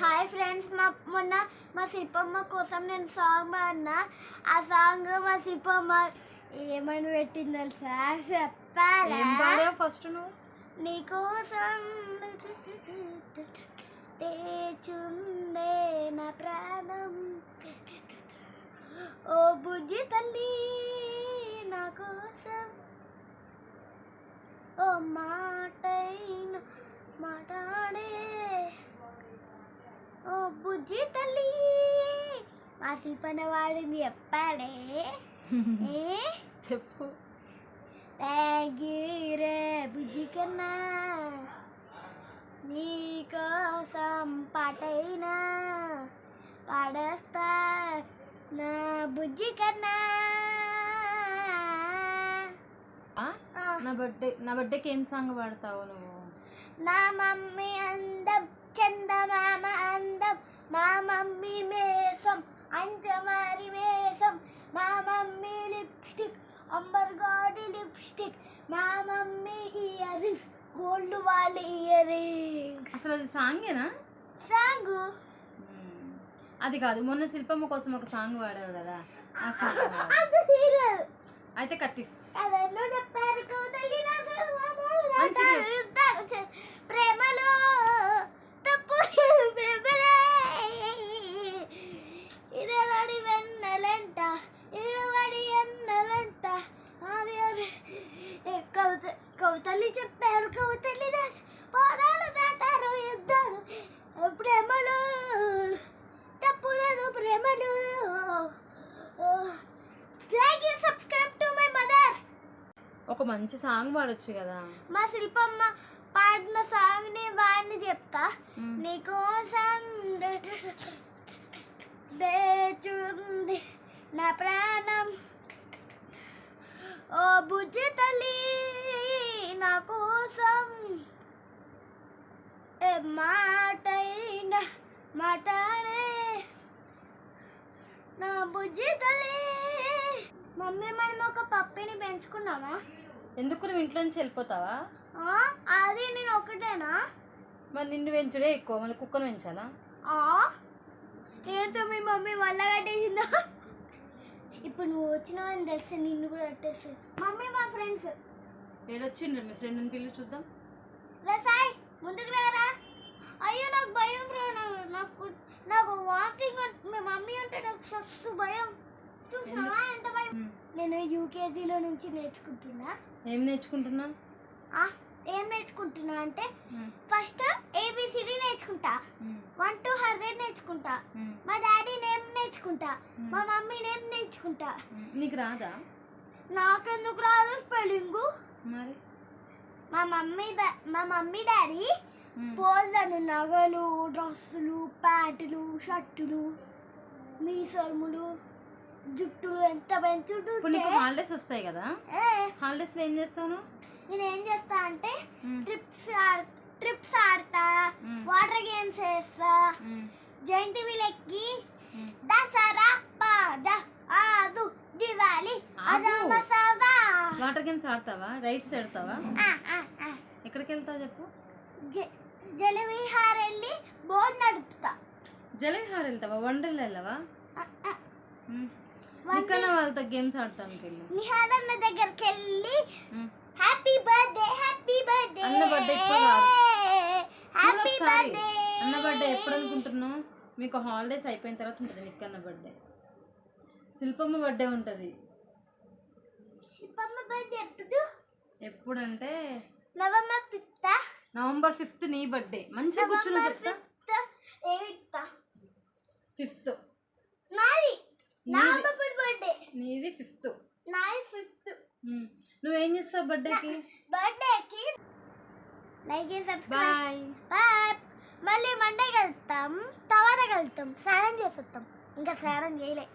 Hi friends మా మొన్న మా శిల్పమ్మ కోసం నేను సాంగ్ పాడినా. ఆ సాంగ్ మా శిల్పమ్మ ఏమని పెట్టింది తెలుసా? చెప్పాలా? ఏం పాడావు ఫస్ట్ నువ్వు? నీకోసం తేచుందే నా ప్రాణం. ఓ బుజ్జి తల్లి నా కోసం. ఓ మాటైన మాట్లాడే ఓ బుజ్జి తల్లి! మా శిల్పన వాడింది చెప్పాడే చెప్పు. థ్యాంక్ యూ రే బుజ్జి కన్నా. నీకోసం పాటైనా పాడేస్తా నా బుజ్జి కన్నా. నా బర్త్డే నా బర్త్డేకి ఏం సాంగ్ పాడతావు నువ్వు? నా మమ్మీ అందం చందమామ అందం మా మమ్మీ మేసం అంజమారి మేసం మా మమ్మీ లిప్స్టిక్ అంబర్ గాడి లిప్స్టిక్ మా మమ్మీ ఇయర్ రింగ్స్ గోల్డ్ వాళ్ళ ఇయర్ రింగ్స్ అసలు అది సాంగేనా? సాంగ్. అది కాదు మొన్న శిల్పమ్మ కోసం ఒక సాంగ్ పాడావు కదా ఆ సాంగ్ అయితే కట్టి అదెన్నో ఒక మంచి సాంగ్ పాడొచ్చు కదా. మా శిల్పమ్మ పాడిన సాంగ్ని వాడిని చెప్తా. నీకోసం దేచుంది నా ప్రాణం. ఓ బుజ్జి తల్లి నా కోసం మాటైనా మాటాడే నా బుజ్జి తల్లి మమ్మీ మనం ఒక పప్పిని పెంచుకున్నామా? ఎందుకు నువ్వు ఇంట్లో నుంచి వెళ్ళిపోతావా? ఆ, అది నేను ఒకటేనా మరి నిన్ను పెంచుడే ఎక్కువ మళ్ళీ కుక్కను పెంచాలా? ఏంటో మీ మమ్మీ వల్ల కట్టేసిందా? ఇప్పుడు నువ్వు వచ్చినావు అని తెలిసి నిన్ను కూడా కట్టేసి మమ్మీ మా ఫ్రెండ్స్. ఏడొచ్చిండ్రు? మీ ఫ్రెండ్ని పిల్లి చూద్దాం. రా సాయ్ ముందుకు రారా? అయ్యో నాకు భయం రా నాకు నాకు వాకింగ్ మీ మమ్మీ అంటే నాకు సస్తు భయం. చూసా ఎంత. నేను యూకేజీలో నుంచి నేర్చుకుంటున్నా ఏం నేర్చుకుంటున్నా ఏం నేర్చుకుంటున్నా అంటే. ఫస్ట్ ఏబిసిడి నేర్చుకుంటా. వన్ టు హండ్రెడ్ నేర్చుకుంటా. మా డాడీ నేమ్ నేర్చుకుంటా. మా మమ్మీ నేమ్ నేర్చుకుంటా. నీకు రాదా నాకెందుకు రాదు స్పెల్లింగ్ మరి మా మమ్మీ మా మమ్మీ డాడీ. పోల్దను నగలు డ్రెస్సులు ప్యాంటులు షర్టులు మీసర్ములు జుట్టులు ఎంత ఇప్పుడు పెంచుతుంటే నీకు హాలిడేస్ వస్తాయి కదా ఏ, హాలిడేస్లో ఏం చేస్తాను నేను ఏం చేస్తా అంటే. ట్రిప్స్ ట్రిప్స్ ఆడతా. వాటర్ గేమ్స్ వేస్తా. జైంట్ వీల్ ఎక్కి. దసరా పాద ఆదు దివాలి. అదమసవా వాటర్ గేమ్స్ ఆడతావా రైడ్స్ ఆడతావా. ఎక్కడికి వెళ్తావు చెప్పు జలవిహార్ వెళ్ళి బోట్ నడుపుతా జలవిహార్ వెళ్తావా వండర్లు వెళ్ళవా నీకన్నా వాళ్ళతో గేమ్స్ ఆడటానికి వెళ్ళు నిహాలన్న దగ్గరికి వెళ్ళి. Happy birthday happy birthday. అన్న. చూడు హ్యాపీ బర్త్డే. అన్న బర్త్డే ఎప్పుడు అనుకుంటున్నావు? మీకు హాలిడేస్ అయిపోయిన తర్వాత ఉంటుంది నీకు అన్న బర్త్డే. శిల్పమ్మ బర్త్డే ఉంటుంది. శిల్పమ్మ బర్త్డే ఎప్పుడు? ఎప్పుడంటే నవంబర్ ఫిఫ్త్? నవంబర్ ఫిఫ్త్ నీ బర్త్డే. మంచిగా కూర్చుని చెప్తా ఫిఫ్త్ ఫిఫ్త్. నాది. నా నీది. ఫిఫ్త్. నాది ఫిఫ్త్. నువ్వేం చేస్తావు బర్త్డేకి? బర్త్డేకి like and subscribe. Bye. Bye. మళ్ళీ మండే కలుస్తాం తర్వాత కలుస్తాం స్నానం చేసేస్తాం ఇంకా స్నానం చేయలే.